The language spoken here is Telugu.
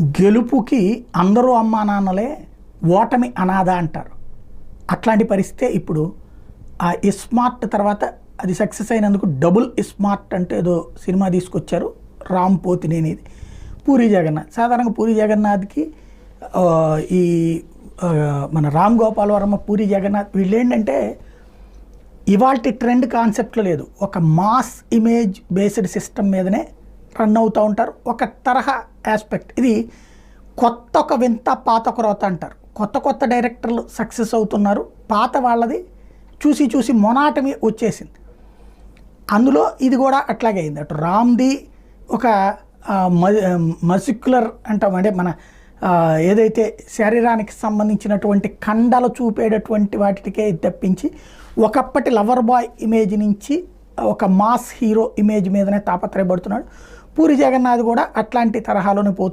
గెలుపుకి అందరూ అమ్మా నాన్నలే ఓటమి అనాథ అంటారు. అట్లాంటి పరిస్థితే ఇప్పుడు ఆ ఇస్మార్ట్ తర్వాత అది సక్సెస్ అయినందుకు డబుల్ ఇస్మార్ట్ అంటే ఏదో సినిమా తీసుకొచ్చారు రామ్ పోతినేనిది పూరి జగన్నాథ్ సాధారణంగా పూరి జగన్నాథ్కి ఈ మన రామ్ గోపాల్ వర్మ పూరి జగన్నాథ్ వీళ్ళు ఏంటంటే ఇవాల్టి ట్రెండ్ కాన్సెప్ట్లో లేదు. ఒక మాస్ ఇమేజ్ బేస్డ్ సిస్టమ్ మీదనే రన్ అవుతూ ఉంటారు. ఒక తరహా ఆస్పెక్ట్ ఇది కొత్త ఒక వింత పాత ఒక రోత అంటారు. కొత్త కొత్త డైరెక్టర్లు సక్సెస్ అవుతున్నారు. పాత వాళ్ళది చూసి చూసి మొనాటమి వచ్చేసింది. అందులో ఇది కూడా అట్లాగే అయింది. అటు రామ్ది ఒక మసిక్యులర్ అంటాం. అంటే మన ఏదైతే శరీరానికి సంబంధించినటువంటి కండలు చూపేటటువంటి వాటికే తప్పించి ఒకప్పటి లవర్ బాయ్ ఇమేజ్ నుంచి ఒక మాస్ హీరో ఇమేజ్ మీదనే తాపత్రయపడుతున్నాడు. పూరి జగన్నాథ్ కూడా అట్లాంటి తరహాలోనే పోతు